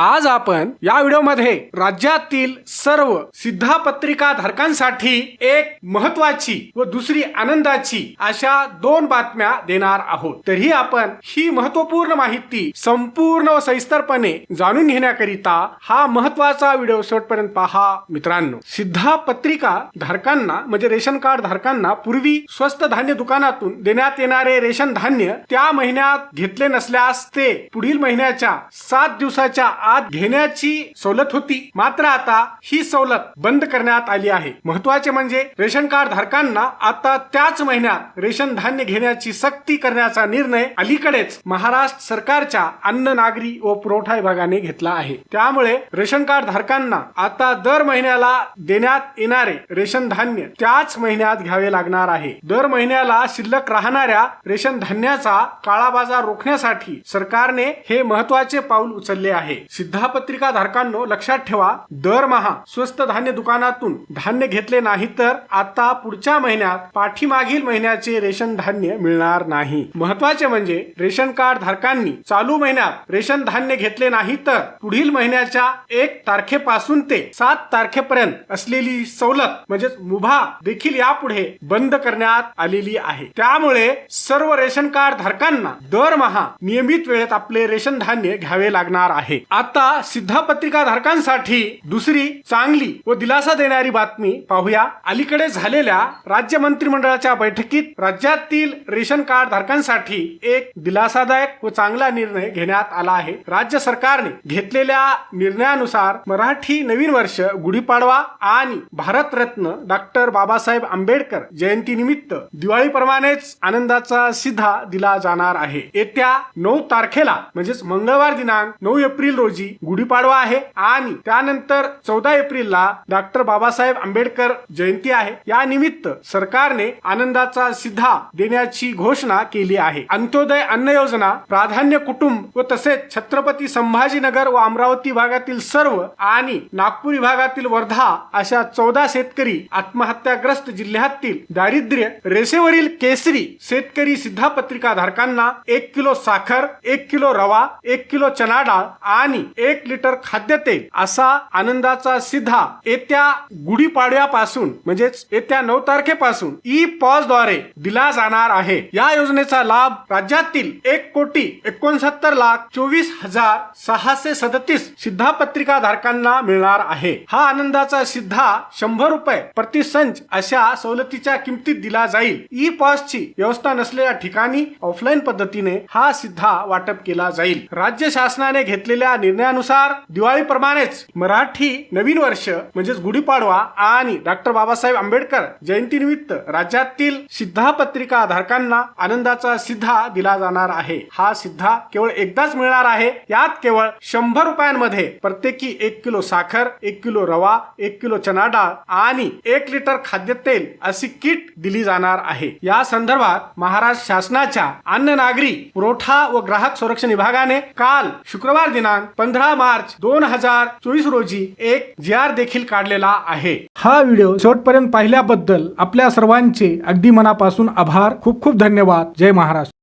आज आपण या व्हिडिओमध्ये राज्यातील सर्व सिद्धापत्रिका धारकांसाठी एक महत्वाची व दुसरी आनंदाची अशा दोन बातम्या देणार आहोत. तरी आपण ही महत्त्वपूर्ण माहिती संपूर्ण व सविस्तरपणे जाणून घेण्याकरिता हा महत्त्वाचा व्हिडिओ शेवटपर्यंत पहा. मित्रांनो सिद्धापत्रिका धारकांना म्हणजे रेशन कार्ड धारकांना पूर्वी स्वस्त धान्य दुकानातून देण्यात येणारे रेशन धान्य त्या महिन्यात घेतले नसल्यास ते पुढील महिन्याच्या सात दिवसाच्या आत घेण्याची सवलत होती. मात्र आता ही सवलत बंद करण्यात आली आहे. महत्त्वाचे म्हणजे रेशन कार्ड धारकांना आता त्याच महिन्यात रेशन धान्य घेण्याची सक्ती करण्याचा निर्णय अलीकडेच महाराष्ट्र सरकारच्या अन्न नागरी व पुरवठा विभागाने घेतला आहे. त्यामुळे रेशन कार्ड धारकांना आता दर महिन्याला देण्यात येणारे रेशन धान्य त्याच महिन्यात घ्यावे लागणार आहे. दर महिन्याला शिल्लक राहणाऱ्या रेशन धान्याचा काळा बाजार रोखण्यासाठी सरकारने हे महत्त्वाचे पाऊल उचलले आहे. सिद्धापत्रिका धारकांनो लक्षात ठेवा दरमहा स्वस्त धान्य दुकानातून धान्य घेतले नाही तर आता पुढच्या महिन्यात पाठीमागील महिन्याचे रेशन धान्य मिळणार नाही. महत्त्वाचे म्हणजे रेशन कार्ड धारकांनी चालू महिन्यात रेशन धान्य घेतले नाही तर पुढील महिन्याच्या एक तारखेपासून ते सात तारखेपर्यंत असलेली सवलत म्हणजेच मुभा देखील यापुढे बंद करण्यात आलेली आहे. त्यामुळे सर्व रेशन कार्ड धारकांना दरमहा नियमित वेळेत आपले रेशन धान्य घ्यावे लागणार आहे. आता सिद्धापत्रिका धारकांसाठी दुसरी चांगली व दिलासा देणारी बातमी पाहूया. अलीकडे झालेल्या राज्य मंत्रिमंडळाच्या बैठकीत राज्यातील रेशन कार्ड धारकांसाठी एक दिलासादायक व चांगला निर्णय घेण्यात आला आहे. राज्य सरकारने घेतलेल्या निर्णयानुसार मराठी नवीन वर्ष गुढीपाडवा आणि भारतरत्न डॉक्टर बाबासाहेब आंबेडकर जयंती निमित्त दिवाळीप्रमाणेच आनंदाचा सिद्धा दिला जाणार आहे. येत्या नऊ तारखेला म्हणजेच मंगळवार दिनांक नऊ एप्रिल रोजी गुढीपाडवा आहे आणि त्यानंतर चौदा एप्रिलला डॉक्टर बाबासाहेब आंबेडकर जयंती आहे. या निमित्त सरकारने आनंदाचा सिद्धा देण्याची घोषणा केली आहे. अंत्योदय अन्न योजना प्राधान्य कुटुंब व तसेच छत्रपती संभाजीनगर व अमरावती भागातील सर्व आणि नागपूर विभागातील वर्धा अशा चौदा शेतकरी आत्महत्याग्रस्त जिल्ह्यातील दारिद्र्य रेषेवरील केसरी शेतकरी सिद्धापत्रिका धारकांना एक किलो साखर एक किलो रवा एक किलो चना डाळ आणि एक लिटर खाद्यतेल असा आनंदाचा सिद्धा येत्या गुढीपाडव्यापासून म्हणजेच येत्या नऊ तारखेपासून ई पॉजद्वारे दिला जाणार आहे. या योजनेचा लाभ राज्यातील एक कोटी एकोणसत्तर लाख चोवीस हजार सहाशे सदतीस सिद्धापत्रिका धारकांना मिळणार आहे. हा आनंदाचा सिद्धा शंभर रुपये प्रति संच अशा सवलतीच्या किमतीत दिला जाईल. ई पॉज ची व्यवस्था नसलेल्या ठिकाणी ऑफलाईन पद्धतीने हा सिद्धा वाटप केला जाईल. राज्य शासनाने घेतलेल्या निर्णयानुसार दिवाळीप्रमाणेच मराठी नवीन वर्ष म्हणजेच गुढीपाडवा आणि डॉक्टर बाबासाहेब आंबेडकर जयंतीनिमित्त राज्यातील सिद्धापत्रिका धारकांना आनंदाचा सिद्धा दिला जाणार आहे. हा सिद्धा केवळ एकदाच मिळणार आहे. यात केवळ शंभर रुपयांमध्ये प्रत्येकी एक किलो साखर एक किलो रवा एक किलो चना डाळ आणि एक लिटर खाद्यतेल अशी किट दिली जाणार आहे. या संदर्भात महाराष्ट्र शासनाच्या अन्न नागरी पुरवठा व ग्राहक संरक्षण विभागाने काल शुक्रवार दिनांक पंधरा मार्च दोन हजार चोवीस रोजी एक जी आर देखील काढलेला आहे. हा व्हिडिओ शेवटपर्यंत पाहिल्याबद्दल आपल्या सर्वांचे अगदी मनापासून आभार. खूप खूप धन्यवाद. जय महाराष्ट्र.